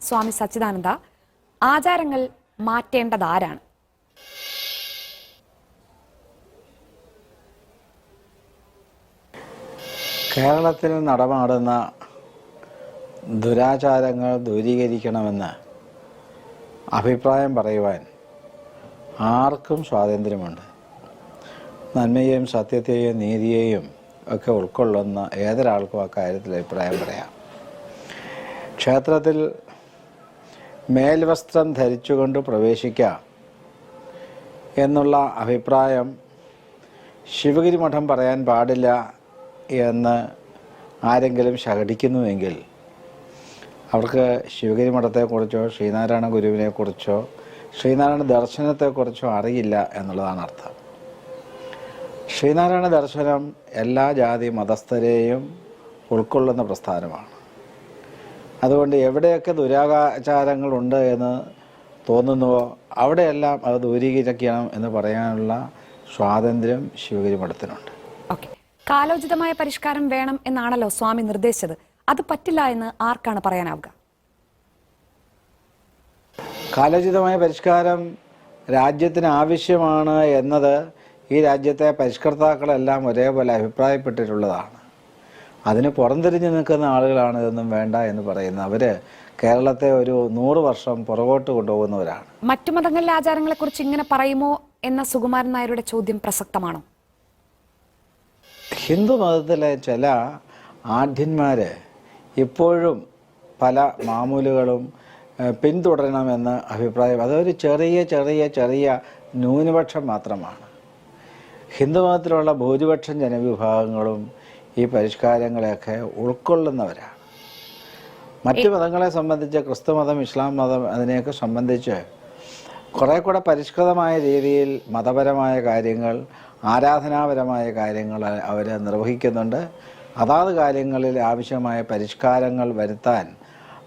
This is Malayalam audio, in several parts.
സ്വാമി സച്ചിദാനന്ദ ആചാരങ്ങൾ മാറ്റേണ്ടത് ആരാണ് കേരളത്തിൽ നടമാടുന്ന ദുരാചാരങ്ങൾ ദൂരീകരിക്കണമെന്ന് അഭിപ്രായം പറയുവാൻ ആർക്കും സ്വാതന്ത്ര്യമുണ്ട്. നന്മയെയും സത്യത്തെയും നീതിയെയും ഒക്കെ ഉൾക്കൊള്ളുന്ന ഏതൊരാൾക്കും കാര്യത്തിൽ അഭിപ്രായം പറയാം. ക്ഷേത്രത്തിൽ മേൽവസ്ത്രം ധരിച്ചുകൊണ്ട് പ്രവേശിക്കാം എന്നുള്ള അഭിപ്രായം ശിവഗിരി മഠം പറയാൻ പാടില്ല എന്ന് ആരെങ്കിലും ശകടിക്കുന്നുവെങ്കിൽ അവർക്ക് ശിവഗിരി മഠത്തെക്കുറിച്ചോ ശ്രീനാരായണ ഗുരുവിനെക്കുറിച്ചോ ശ്രീനാരായണ ദർശനത്തെക്കുറിച്ചോ അറിയില്ല എന്നുള്ളതാണ് അർത്ഥം. ശ്രീനാരായണ ദർശനം എല്ലാ ജാതി മതസ്ഥരെയും ഉൾക്കൊള്ളുന്ന പ്രസ്ഥാനമാണ്. അതുകൊണ്ട് എവിടെയൊക്കെ ദുരാചാരങ്ങളുണ്ട് എന്ന് തോന്നുന്നുവോ അവിടെയെല്ലാം അത് ദൂരീകരിക്കണം എന്ന് പറയാനുള്ള സ്വാതന്ത്ര്യം ശിവഗിരി മഠത്തിനുണ്ട്. ഓക്കെ. കാലോചിതമായ പരിഷ്കാരം വേണം എന്നാണല്ലോ സ്വാമി നിർദ്ദേശിച്ചത്. അത് പറ്റില്ല എന്ന് ആർക്കാണ് പറയാനാവുക? കാലോചിതമായ പരിഷ്കാരം രാജ്യത്തിന് ആവശ്യമാണ് എന്നത് ഈ രാജ്യത്തെ പരിഷ്കർത്താക്കളെല്ലാം ഒരേപോലെ അഭിപ്രായപ്പെട്ടിട്ടുള്ളതാണ്. അതിന് പുറംതിരിഞ്ഞ് നിൽക്കുന്ന ആളുകളാണ് ഇതൊന്നും വേണ്ട എന്ന് പറയുന്നത്. അവർ കേരളത്തെ ഒരു നൂറ് വർഷം പുറകോട്ട് കൊണ്ടുപോകുന്നവരാണ്. മറ്റു മതങ്ങളിലെ ആചാരങ്ങളെ കുറിച്ച് ഇങ്ങനെ പറയുമോ എന്ന സുകുമാരൻ നായരുടെ ചോദ്യം പ്രസക്തമാണോ? ഹിന്ദു മതത്തിലെ ചില ആഢ്യന്മാര് ഇപ്പോഴും പല മാമൂലുകളും പിന്തുടരണമെന്ന് അഭിപ്രായം. അതൊരു ചെറിയ ചെറിയ ചെറിയ ന്യൂനപക്ഷം മാത്രമാണ്. ഹിന്ദുമതത്തിലുള്ള ഭൂരിപക്ഷം ജനവിഭാഗങ്ങളും ഈ പരിഷ്കാരങ്ങളെയൊക്കെ ഉൾക്കൊള്ളുന്നവരാണ്. മറ്റ് മതങ്ങളെ സംബന്ധിച്ച് ക്രിസ്തു മതം ഇസ്ലാം മതം അതിനെയൊക്കെ സംബന്ധിച്ച് കുറെ കൂടെ പരിഷ്കൃതമായ രീതിയിൽ മതപരമായ കാര്യങ്ങൾ ആരാധനാപരമായ കാര്യങ്ങൾ അവർ നിർവഹിക്കുന്നുണ്ട്. അതാത് കാര്യങ്ങളിൽ ആവശ്യമായ പരിഷ്കാരങ്ങൾ വരുത്താൻ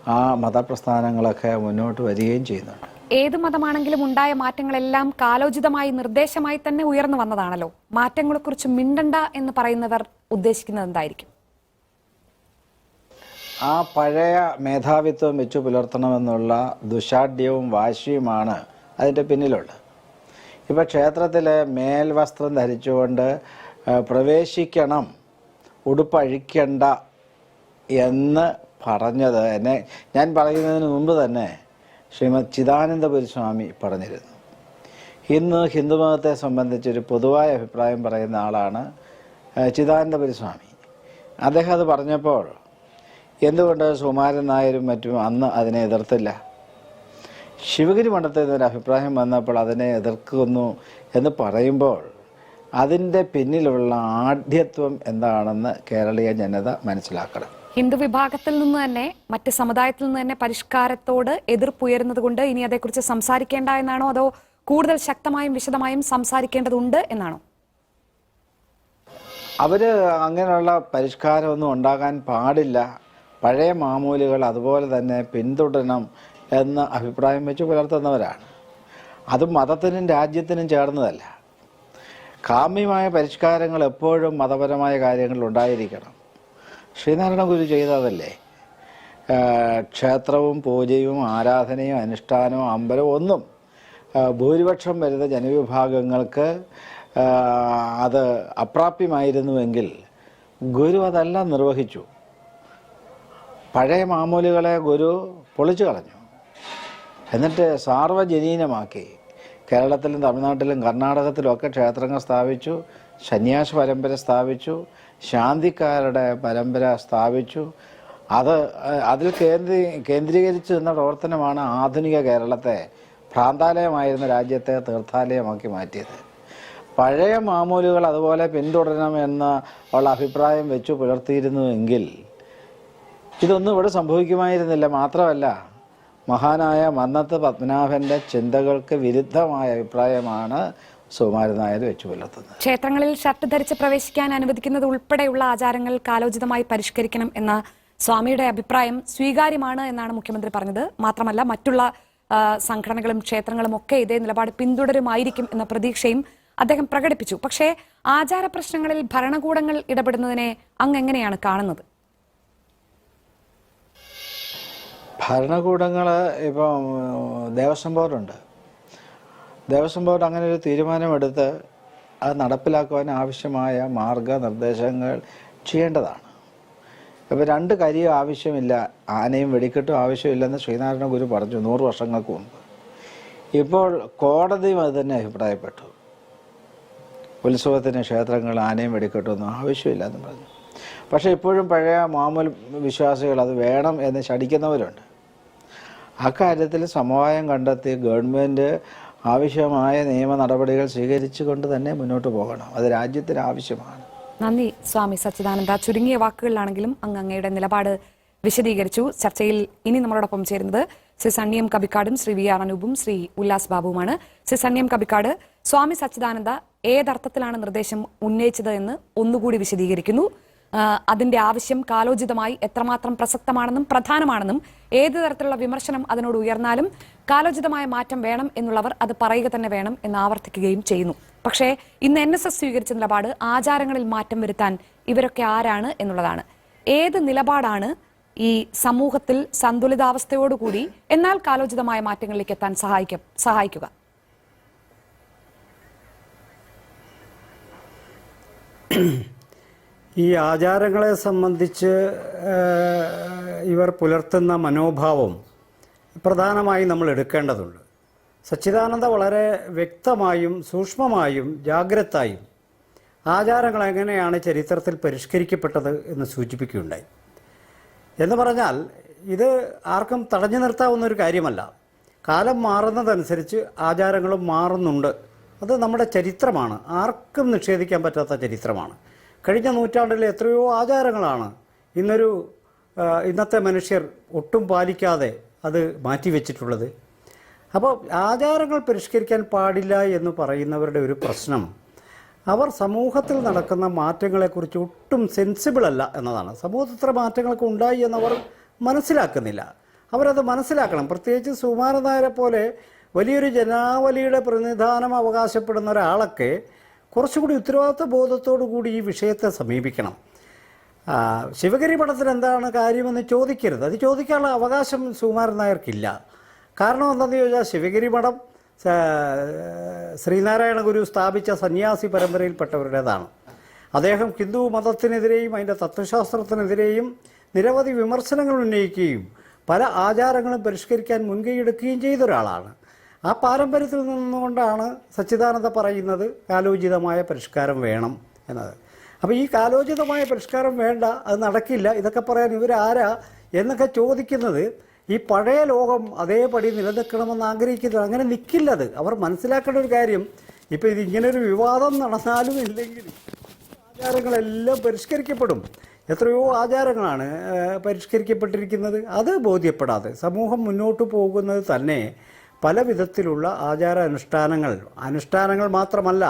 ആ മതപ്രസ്ഥാനങ്ങളൊക്കെ മുന്നോട്ട് വരികയും ചെയ്യുന്നുണ്ട്. ഏത് മതമാണെങ്കിലും ഉണ്ടായ മാറ്റങ്ങളെല്ലാം കാലോചിതമായി നിർദ്ദേശമായി തന്നെ ഉയർന്നു വന്നതാണല്ലോ. മാറ്റങ്ങളെക്കുറിച്ച് മിണ്ടണ്ട എന്ന് പറയുന്നവർ ഉദ്ദേശിക്കുന്നത് എന്തായിരിക്കും? ആ പഴയ മേധാവിത്വം വെച്ചു പുലർത്തണമെന്നുള്ള ദുശാഠ്യവും വാശിയുമാണ് അതിന്റെ പിന്നിലുള്ളത്. ഇപ്പോൾ ക്ഷേത്രത്തിൽ മേൽവസ്ത്രം ധരിച്ചുകൊണ്ട് പ്രവേശിക്കണം ഉടുപ്പഴിക്കണ്ട എന്ന് പറഞ്ഞത് എന്നെ ഞാൻ പറയുന്നതിന് മുമ്പ് തന്നെ ശ്രീമദ് ചിദാനന്ദപുരി സ്വാമി പറഞ്ഞിരുന്നു. ഇന്ന് ഹിന്ദുമതത്തെ സംബന്ധിച്ചൊരു പൊതുവായ അഭിപ്രായം പറയുന്ന ആളാണ് ചിദാനന്ദപുരി സ്വാമി അദ്ദേഹം അത് പറഞ്ഞപ്പോൾ എന്തുകൊണ്ട് സുമാരൻ നായരും മറ്റും അന്ന് അതിനെ എതിർത്തില്ല? ശിവഗിരി മഠത്തിൽ നിന്നൊരു അഭിപ്രായം വന്നപ്പോൾ അതിനെ എതിർക്കുന്നു എന്ന് പറയുമ്പോൾ അതിന്റെ പിന്നിലുള്ള ആഢ്യത്വം എന്താണെന്ന് കേരളീയ ജനത മനസ്സിലാക്കണം. ഹിന്ദു വിഭാഗത്തിൽ നിന്ന് തന്നെ മറ്റ് സമുദായത്തിൽ നിന്ന് തന്നെ പരിഷ്കാരത്തോട് എതിർപ്പുയരുന്നത് കൊണ്ട് ഇനി അതേക്കുറിച്ച് സംസാരിക്കേണ്ട എന്നാണോ? അതോ കൂടുതൽ ശക്തമായും വിശദമായും സംസാരിക്കേണ്ടതുണ്ട് എന്നാണോ? അവർ അങ്ങനെയുള്ള പരിഷ്കാരമൊന്നും ഉണ്ടാകാൻ പാടില്ല. പഴയ മാമൂലുകൾ അതുപോലെ തന്നെ പിന്തുടരണം എന്ന അഭിപ്രായം വെച്ച് പുലർത്തുന്നവരാണ്. അത് മതത്തിനും രാജ്യത്തിനും ചേർന്നതല്ല. കാമ്യമായ പരിഷ്കാരങ്ങൾ എപ്പോഴും മതപരമായ കാര്യങ്ങളിൽ ഉണ്ടായിരിക്കണം. ശ്രീനാരായണ ഗുരു ചെയ്തതല്ലേ? ക്ഷേത്രവും പൂജയും ആരാധനയും അനുഷ്ഠാനവും അമ്പലവും ഒന്നും ഭൂരിപക്ഷം വരുന്ന ജനവിഭാഗങ്ങൾക്ക് അത് അപ്രാപ്യമായിരുന്നുവെങ്കിൽ ഗുരു അതെല്ലാം നിർവഹിച്ചു. പഴയ മാമൂലുകളെ ഗുരു പൊളിച്ചു കളഞ്ഞു. എന്നിട്ട് സാർവജനീനമാക്കി. കേരളത്തിലും തമിഴ്നാട്ടിലും കർണാടകത്തിലും ഒക്കെ ക്ഷേത്രങ്ങൾ സ്ഥാപിച്ചു സന്യാസ പരമ്പര സ്ഥാപിച്ചു ശാന്തിക്കാരുടെ പരമ്പര സ്ഥാപിച്ചു. അത് അതിൽ കേന്ദ്രീ കേന്ദ്രീകരിച്ചു നിന്ന പ്രവർത്തനമാണ് ആധുനിക കേരളത്തെ ഭ്രാന്താലയമായിരുന്ന രാജ്യത്തെ തീർത്ഥാലയമാക്കി മാറ്റിയത്. പഴയ മാമൂലുകൾ അതുപോലെ പിന്തുടരണം എന്ന ഉള്ള അഭിപ്രായം വെച്ചു പുലർത്തിയിരുന്നുവെങ്കിൽ ഇതൊന്നും ഇവിടെ സംഭവിക്കുമായിരുന്നില്ല. മാത്രമല്ല മഹാനായ മന്നത്ത് പത്മനാഭന്റെ ചിന്തകൾക്ക് വിരുദ്ധമായ അഭിപ്രായമാണ് സുകുമാരൻ നായർ വെച്ചു പുലർത്തുന്നത് ക്ഷേത്രങ്ങളിൽ ഷർട്ട് ധരിച്ച് പ്രവേശിക്കാൻ അനുവദിക്കുന്നത് ഉൾപ്പെടെയുള്ള ആചാരങ്ങൾ കാലോചിതമായി പരിഷ്കരിക്കണം എന്ന സ്വാമിയുടെ അഭിപ്രായം സ്വീകാര്യമാണ് എന്നാണ് മുഖ്യമന്ത്രി പറഞ്ഞത്. മാത്രമല്ല മറ്റുള്ള സംഘടനകളും ക്ഷേത്രങ്ങളും ഒക്കെ ഇതേ നിലപാട് പിന്തുടരുമായിരിക്കും എന്ന പ്രതീക്ഷയും അദ്ദേഹം പ്രകടിപ്പിച്ചു. പക്ഷേ ആചാര പ്രശ്നങ്ങളിൽ ഭരണകൂടങ്ങൾ ഇടപെടുന്നതിനെ അങ്ങ് എങ്ങനെയാണ് കാണുന്നത്? ഭരണകൂടങ്ങൾ ഇപ്പം ദേവസ്വം ബോർഡുണ്ട്. ദേവസ്വം ബോർഡ് അങ്ങനെ ഒരു തീരുമാനമെടുത്ത് അത് നടപ്പിലാക്കുവാൻ ആവശ്യമായ മാർഗനിർദ്ദേശങ്ങൾ ചെയ്യേണ്ടതാണ്. ഇപ്പം രണ്ട് കരിയും ആവശ്യമില്ല. ആനയും വെടിക്കെട്ടും ആവശ്യമില്ലെന്ന് ശ്രീനാരായണ ഗുരു പറഞ്ഞു നൂറ് വർഷങ്ങൾക്ക് മുമ്പ്. ഇപ്പോൾ കോടതിയും അത് തന്നെ അഭിപ്രായപ്പെട്ടു. ഉത്സവത്തിന് ക്ഷേത്രങ്ങൾ ആനയും വെടിക്കെട്ടൊന്നും ആവശ്യമില്ല എന്ന് പറഞ്ഞു. പക്ഷേ ഇപ്പോഴും പഴയ മാമൂൽ വിശ്വാസികൾ അത് വേണം എന്ന് ശടിക്കുന്നവരുണ്ട് അക്കാര്യത്തിൽ സമവായം കണ്ടെത്തി ഗവൺമെന്റ് ആവശ്യമായ നിയമ നടപടികൾ സ്വീകരിച്ചുകൊണ്ട് തന്നെ മുന്നോട്ട് പോകണം. അത് രാജ്യത്തിന് ആവശ്യമാണ്. നന്ദി സ്വാമി സച്ചിദാനന്ദ. ചുരുങ്ങിയ വാക്കുകളിലാണെങ്കിലും അങ്ങ് അങ്ങയുടെ നിലപാട് വിശദീകരിച്ചു. ചർച്ചയിൽ ഇനി നമ്മളോടൊപ്പം ചേരുന്നത് ശ്രീ സണ്ണിയം കബിക്കാടും ശ്രീ വി ആർ അനൂപും ശ്രീ ഉല്ലാസ് ബാബുവുമാണ്. ശ്രീ സണ്ണിയം കബിക്കാട് സ്വാമി സച്ചിദാനന്ദ ഏതർത്ഥത്തിലാണ് നിർദ്ദേശം ഉന്നയിച്ചത് എന്ന് ഒന്നുകൂടി വിശദീകരിക്കുന്നു. അതിന്റെ ആവശ്യം കാലോചിതമായി എത്രമാത്രം പ്രസക്തമാണെന്നും പ്രധാനമാണെന്നും ഏത് തരത്തിലുള്ള വിമർശനം അതിനോട് ഉയർന്നാലും കാലോചിതമായ മാറ്റം വേണം എന്നുള്ളവർ അത് പറയുക തന്നെ വേണം എന്ന് ആവർത്തിക്കുകയും ചെയ്യുന്നു. പക്ഷേ ഇന്ന് എൻ എസ് എസ് സ്വീകരിച്ച നിലപാട് ആചാരങ്ങളിൽ മാറ്റം വരുത്താൻ ഇവരൊക്കെ ആരാണ് എന്നുള്ളതാണ്. ഏത് നിലപാടാണ് ഈ സമൂഹത്തിൽ സന്തുലിതാവസ്ഥയോടുകൂടി എന്നാൽ കാലോചിതമായ മാറ്റങ്ങളിലേക്ക് എത്താൻ സഹായിക്ക സഹായിക്കുക? ഈ ആചാരങ്ങളെ സംബന്ധിച്ച് ഇവർ പുലർത്തുന്ന മനോഭാവം പ്രധാനമായി നമ്മൾ എടുക്കേണ്ടതുണ്ട്. സച്ചിദാനന്ദ വളരെ വ്യക്തമായും സൂക്ഷ്മമായും ജാഗ്രതായും ആചാരങ്ങൾ എങ്ങനെയാണ് ചരിത്രത്തിൽ പരിഷ്കരിക്കപ്പെട്ടത് എന്ന് സൂചിപ്പിക്കുകയുണ്ടായി. എന്ന് പറഞ്ഞാൽ ഇത് ആർക്കും തടഞ്ഞു നിർത്താവുന്ന ഒരു കാര്യമല്ല. കാലം മാറുന്നതനുസരിച്ച് ആചാരങ്ങളും മാറുന്നുണ്ട്. അത് നമ്മുടെ ചരിത്രമാണ്. ആർക്കും നിഷേധിക്കാൻ പറ്റാത്ത ചരിത്രമാണ്. കഴിഞ്ഞ നൂറ്റാണ്ടിലെ എത്രയോ ആചാരങ്ങളാണ് ഇന്നൊരു ഇന്നത്തെ മനുഷ്യർ ഒട്ടും പാലിക്കാതെ അത് മാറ്റിവെച്ചിട്ടുള്ളത്. അപ്പോൾ ആചാരങ്ങൾ പരിഷ്കരിക്കാൻ പാടില്ല എന്ന് പറയുന്നവരുടെ ഒരു പ്രശ്നം അവർ സമൂഹത്തിൽ നടക്കുന്ന മാറ്റങ്ങളെക്കുറിച്ച് ഒട്ടും സെൻസിബിൾ അല്ല എന്നതാണ്. സമൂഹത്തിൽ ഇത്ര മാറ്റങ്ങളൊക്കെ ഉണ്ടായി എന്നവർ മനസ്സിലാക്കുന്നില്ല. അവരത് മനസ്സിലാക്കണം. പ്രത്യേകിച്ച് സുമാരനായരെ പോലെ വലിയൊരു ജനാവലിയുടെ പ്രതിനിധാനം അവകാശപ്പെടുന്ന ഒരാളൊക്കെ കുറച്ചുകൂടി ഉത്തരവാദിത്വ ബോധത്തോടു കൂടി ഈ വിഷയത്തെ സമീപിക്കണം. ശിവഗിരി പടത്തിൽ എന്താണ് കാര്യമെന്ന് ചോദിക്കരുത്. അത് ചോദിക്കാനുള്ള അവകാശം സുകുമാരൻ നായർക്കില്ല. കാരണം എന്താണെന്ന് ചോദിച്ചാൽ ശിവഗിരി മഠം ശ്രീനാരായണ ഗുരു സ്ഥാപിച്ച സന്യാസി പരമ്പരയിൽപ്പെട്ടവരുടേതാണ്. അദ്ദേഹം ഹിന്ദു മതത്തിനെതിരെയും അതിന്റെ തത്വശാസ്ത്രത്തിനെതിരെയും നിരവധി വിമർശനങ്ങൾ ഉന്നയിക്കുകയും പല ആചാരങ്ങളും പരിഷ്കരിക്കാൻ മുൻകൈയെടുക്കുകയും ചെയ്ത ഒരാളാണ് ആ പാരമ്പര്യത്തിൽ നിന്നുകൊണ്ടാണ് സച്ചിദാനന്ദ പറയുന്നത് കാലോചിതമായ പരിഷ്കാരം വേണം എന്നത്. അപ്പോൾ ഈ കാലോചിതമായ പരിഷ്കാരം വേണ്ട അത് നടക്കില്ല ഇതൊക്കെ പറയാൻ ഇവരാരാ എന്നൊക്കെ ചോദിക്കുന്നത് ഈ പഴയ ലോകം അതേപടി നിലനിൽക്കണമെന്ന് ആഗ്രഹിക്കുന്നത് അങ്ങനെ നിൽക്കില്ലത് അവർ മനസ്സിലാക്കേണ്ട ഒരു കാര്യം ഇപ്പോൾ ഇത് ഇങ്ങനൊരു വിവാദം നടന്നാലും ഇല്ലെങ്കിൽ ആചാരങ്ങളെല്ലാം പരിഷ്കരിക്കപ്പെടും. എത്രയോ ആചാരങ്ങളാണ് പരിഷ്കരിക്കപ്പെട്ടിരിക്കുന്നത്. അത് ബോധ്യപ്പെടാതെ സമൂഹം മുന്നോട്ട് പോകുന്നത് തന്നെ പല വിധത്തിലുള്ള ആചാര അനുഷ്ഠാനങ്ങൾ അനുഷ്ഠാനങ്ങൾ മാത്രമല്ല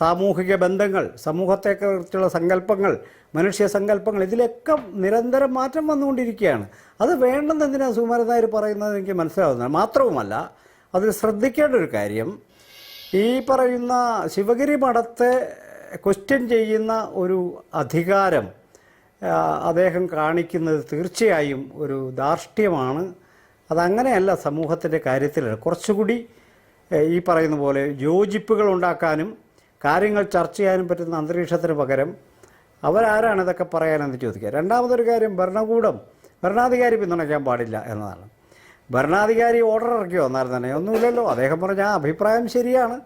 സാമൂഹിക ബന്ധങ്ങൾ സമൂഹത്തെക്കുറിച്ചുള്ള സങ്കല്പങ്ങൾ മനുഷ്യ സങ്കല്പങ്ങൾ ഇതിലൊക്കെ നിരന്തരം മാറ്റം വന്നുകൊണ്ടിരിക്കുകയാണ്. അത് വേണ്ടെന്ന് എന്തിനാണ് സുകുമാരൻ നായർ പറയുന്നത് എനിക്ക് മനസ്സിലാവുന്നത് മാത്രവുമല്ല അതിൽ ശ്രദ്ധിക്കേണ്ട ഒരു കാര്യം ഈ പറയുന്ന ശിവഗിരി മഠത്തെ ക്വസ്റ്റ്യൻ ചെയ്യുന്ന ഒരു അധികാരം അദ്ദേഹം കാണിക്കുന്നത് തീർച്ചയായും ഒരു ധാർഷ്ട്യമാണ്. അതങ്ങനെയല്ല സമൂഹത്തിന്റെ കാര്യത്തിൽ. കുറച്ചുകൂടി ഈ പറയുന്ന പോലെ യോജിപ്പുകൾ ഉണ്ടാക്കാനും കാര്യങ്ങൾ ചർച്ച ചെയ്യാനും പറ്റുന്ന അന്തരീക്ഷത്തിന് പകരം അവരാരാണ് ഇതൊക്കെ പറയാനെന്ന് ചോദിക്കുക. രണ്ടാമതൊരു കാര്യം ഭരണകൂടം ഭരണാധികാരി പിന്തുണയ്ക്കാൻ പാടില്ല എന്നതാണ്. ഭരണാധികാരി ഓർഡർ ഇറക്കിയോ? എന്നാലും തന്നെ ഒന്നുമില്ലല്ലോ. അദ്ദേഹം പറഞ്ഞ ആ അഭിപ്രായം ശരിയാണ്.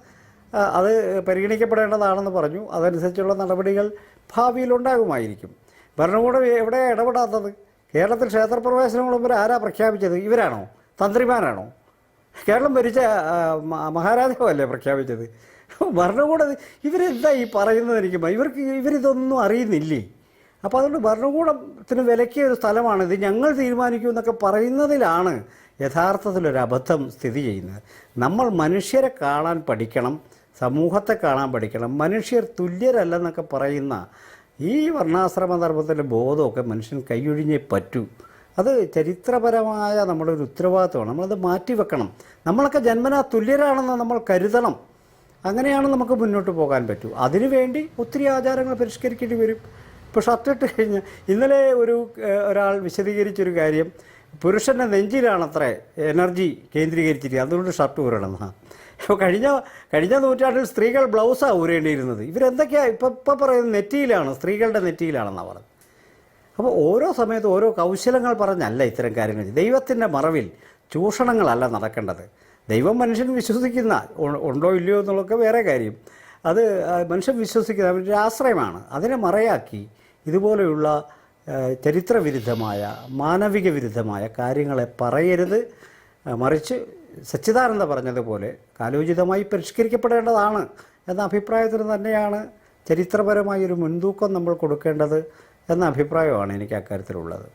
അത് പരിഗണിക്കപ്പെടേണ്ടതാണെന്ന് പറഞ്ഞു. അതനുസരിച്ചുള്ള നടപടികൾ ഭാവിയിൽ ഉണ്ടാകുമായിരിക്കും. ഭരണകൂടം എവിടെ ഇടപെടാത്തത്? കേരളത്തിൽ ക്ഷേത്രപ്രവേശനം മുമ്പ് ആരാ പ്രഖ്യാപിച്ചത്? ഇവരാണോ? തന്ത്രിമാരാണോ? കേരളം ഭരിച്ച മഹാരാജാവല്ലേ പ്രഖ്യാപിച്ചത്? ഭരണകൂടം ഇവരെന്താ ഈ പറയുന്നത് എനിക്ക് ഇവർക്ക് ഇവരിതൊന്നും അറിയുന്നില്ലേ? അപ്പോൾ അതുകൊണ്ട് ഭരണകൂടത്തിന് വിലക്കിയ ഒരു സ്ഥലമാണ് ഇത് ഞങ്ങൾ തീരുമാനിക്കൂ എന്നൊക്കെ പറയുന്നതിലാണ് യഥാർത്ഥത്തിലൊരു അബദ്ധം സ്ഥിതി ചെയ്യുന്നത്. നമ്മൾ മനുഷ്യരെ കാണാൻ പഠിക്കണം സമൂഹത്തെ കാണാൻ പഠിക്കണം. മനുഷ്യർ തുല്യരല്ലെന്നൊക്കെ പറയുന്ന ഈ വർണാശ്രമ ധർമ്മത്തിന്റെ ബോധമൊക്കെ മനുഷ്യൻ കൈയൊഴിഞ്ഞേ പറ്റൂ. അത് ചരിത്രപരമായ നമ്മുടെ ഒരു ഉത്തരവാദിത്തമാണ് നമ്മളത് മാറ്റിവെക്കണം. നമ്മളൊക്കെ ജന്മനാ തുല്യരാണെന്ന് നമ്മൾ കരുതണം. അങ്ങനെയാണ് നമുക്ക് മുന്നോട്ട് പോകാൻ പറ്റൂ. അതിനുവേണ്ടി ഒത്തിരി ആചാരങ്ങൾ പരിഷ്കരിക്കേണ്ടി വരും. ഇപ്പോൾ ഷർട്ടിട്ട് കഴിഞ്ഞ് ഇന്നലെ ഒരു ഒരാൾ വിശദീകരിച്ചൊരു കാര്യം. പുരുഷന്റെ നെഞ്ചിലാണത്രേ എനർജി കേന്ദ്രീകരിച്ചിരിക്കുക അതുകൊണ്ട് ഷർട്ട് ഊരണമെന്നാ ഇപ്പോൾ കഴിഞ്ഞ കഴിഞ്ഞ നൂറ്റാണ്ടിൽ സ്ത്രീകൾ ബ്ലൗസാണ് ഊരേണ്ടിയിരുന്നത്. ഇവരെന്തൊക്കെയാണ് ഇപ്പം ഇപ്പം പറയുന്നത്? നെറ്റിയിലാണ്. സ്ത്രീകളുടെ നെറ്റിയിലാണെന്നാണ് പറഞ്ഞത്. അപ്പോൾ ഓരോ സമയത്തും ഓരോ കൗശലങ്ങൾ പറഞ്ഞല്ല ഇത്തരം കാര്യങ്ങൾ. ദൈവത്തിന്റെ മറവിൽ ചൂഷണങ്ങളല്ല നടക്കേണ്ടത്. ദൈവം മനുഷ്യൻ വിശ്വസിക്കുന്ന ഉണ്ടോ ഇല്ലയോ എന്നുള്ളതൊക്കെ വേറെ കാര്യം. അത് മനുഷ്യൻ വിശ്വസിക്കുന്ന അവരുടെ ആശ്രയമാണ്. അതിനെ മറയാക്കി ഇതുപോലെയുള്ള ചരിത്രവിരുദ്ധമായ മാനവിക വിരുദ്ധമായ കാര്യങ്ങളെ പറയരുത്. മറിച്ച് സച്ചിദാനന്ദ പറഞ്ഞതുപോലെ കാലോചിതമായി പരിഷ്കരിക്കപ്പെടേണ്ടതാണ് എന്ന അഭിപ്രായത്തിന് തന്നെയാണ് ചരിത്രപരമായ ഒരു മുൻതൂക്കം നമ്മൾ കൊടുക്കേണ്ടത് എന്ന അഭിപ്രായമാണ് എനിക്ക് അക്കാര്യത്തിലുള്ളത്.